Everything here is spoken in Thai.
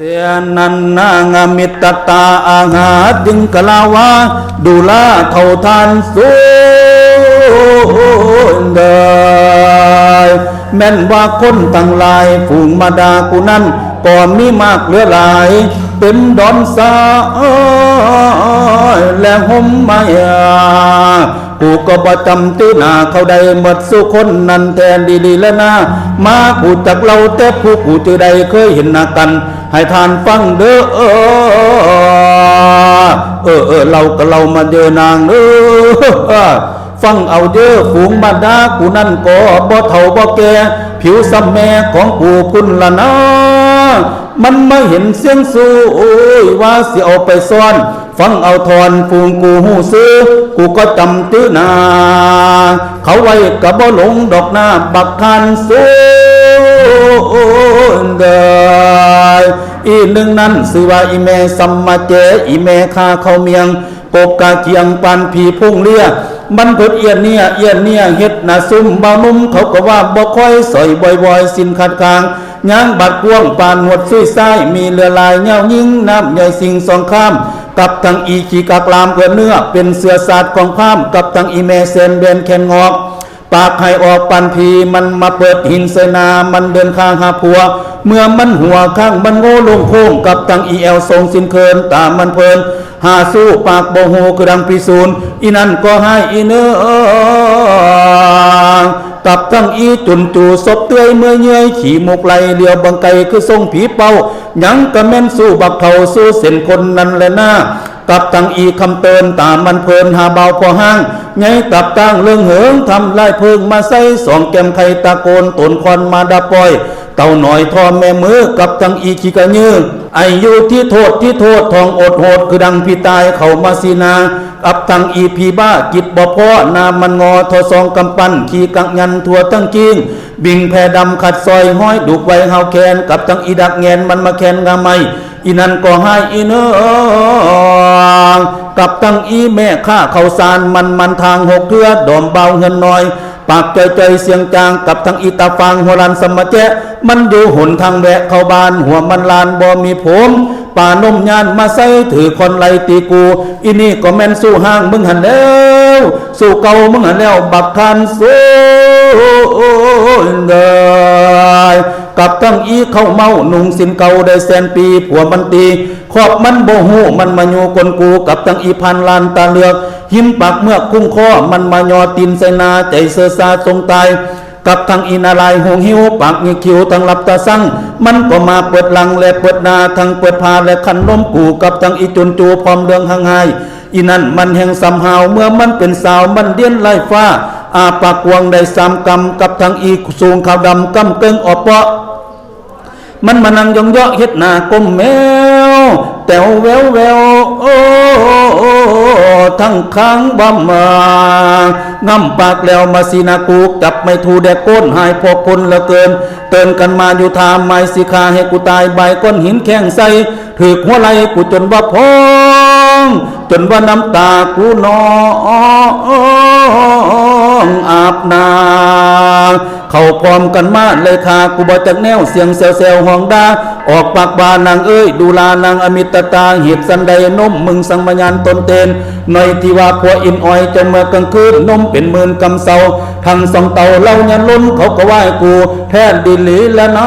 เตียนันนางามิตตาอาหาจึงกลาวาดูลาเท่าทานสูงเดยแม่นว่าคนตั้งหลายฝูงมาดากูนั้นก่อนมีมากเหลือหลาย เป็นดอนสายและห่มไม้กูก็ประจำตื้อหนาเขาได้หมดสุคนนั้นแทนดีๆแล้วนะมากูจากเราแต่ผู้กูจะได้เคยเห็นหน้ากัน ให้ทานฟังเด้อเออเออเออเราก็เรามาเจอนางเออฟังเอาเด้อฝูงบาดากูนั่นก็บ่เท่าบ่แก่ผิวซ้ำแม่ของกูพุ่นละนะมันมาเห็นเสียงสู้โอ้ยว่าสิเอาไปซ่อน ฟังเอาทอนฟูงกูหูซื้อ กูก็จำตื้อนา เขาไว้กับบ่หลงดอกหน้าบักคันสู้เดย อีหนึ่งนั้นสิว่าอีแม่สัมมาเจอีแม่ข้าเขาเมียงกบกาเกียงปันผีพุ่งเลียมันเพิดเอียนเนี่ยเอียนเนี่ยเฮ็ดหนาซุ่มเบานุ่มเขาก็ว่าบ่ค่อยสอยบ่อยๆสินขัดคางย่างบัดกวงปานหวดซุยซ้ายมีเรือลายเงายิ่งน้ำใหญ่สิงสองข้าม กับทางอีขีกากลามเพื่อเนื้อ เป็นเสือศาสตร์ของพาม กับทางอีเมเซนเบนแคนงอกปากให้ออกปันพีมันมาเปิดหินเสนา มันเดินข้างหาผัว เมื่อมันหัวข้างมันโง่ลงโค้งกับทางอีเอลทรงสินเคินตามมันเพลินหาสู้ปากโบโหคือดังปีศูนย์อีนั่นก็ให้อีเนื้อกับทั้งอีจุนจูศพเตื้อยเมื่อเยื่อยขี่มุกไหลเลียวบังไกคือทรงผีเป้ายังกระแม่นสู้บักเทาสู้เส้นคนนั้นและหนะกับทั้งอีคำเตือนตามมันเพลินหาเบาพอห้างไงกับตั้งเรื่องเหิงทำลายเพิงมาใส่สองแก้มไข่ตะโกนตนควันมาดาปล่อย เต่าหน่อยทอแม่มือกับทั้งอีขีกะยือไออยู่ที่โทษที่โทษทองอดโหดคือดังพี่ตายเขามาสีนากับทั้งอีพีบ้ากิดบ่พ่อนามันงอทอซองกำปั้นขี่กังยันทั่วทั้งกิ้งบิงแพดำขัดซอยห้อยดุกไว้เฮาแคนกับทั้งอีดักแงนมันมาแคนงาไม่อีนันก็ให้อีเนอกับทั้งอีแม่ข้าเขาสารมันมันทางหกเทือดอมเบาเงินน้อย ปากใจใจเสียงจางกับทั้งอีตาฟางหัวลันสมมาแจมันอยู่หนทางแวะเข้าบ้านหัวมันลานบ่มีผมป่านมยานมาใส่ถือคนไลตีกูอีนี่ก็แม่นสู้ห้างมึงหันแล้วสู้เก่ามึงหันแล้วบักคันสู้เดยกับทั้งอีเข้าเมาหนุ่งสินเก่าได้แสนปีผัวมันตีขอบมันโบหูมันมาอยู่กนกูกับทั้งอีพันลานตาเลือก หิมปากเมื่อคุ้งข้อมันมายอตินใส่นาใจเสือซาทรงตายกับทางอินาลายหงหิวปากงีคิวทางหลับตาสั่งมันก็มาเปิดหลังและเปิดนาทางเปิดพาและคันล้มกูกับทางอีจุนจูพร้อมเรื่องห่างไายอีนั่นมันแห่งสำหาวเมื่อมันเป็นสาวมันเดียนไล่ฟ้า อาปากวงได้สามกำกับทางอีสูงขาวดำกำเกิงออเปาะมันมานั่งยองเยาะเฮ็ดหน้าก้มแมวแตวแววแววโอ้ ทั้งค้างบ่มางำปากแล้วมาสีนากูจับไม่ถูแดกก้นหายพกคนเหลือเกิน เตือนกันมาอยู่ทามไม้สิคาให้กูตายใบก้อนหินแข้งใส่ถือหัวไหลกูจนว่าพองจนว่าน้ำตากูนองอาบนา เข้าพร้อมกันมาเลยค่ะกูบอจากแนวเสียงเซลเซลห้องดาออกปากบานางเอ้ยดูลานางอมิตตาหีบสันใดนมมึงสังมยานตนเตนหน่อยที่ว่าพัวอินอ้อยจะเมื่อกลางคืนนมเป็นหมื่นกำเสาทางสองเต่าเล่ายันล้นเขาก็ไหว้กู แทนดิลีละนา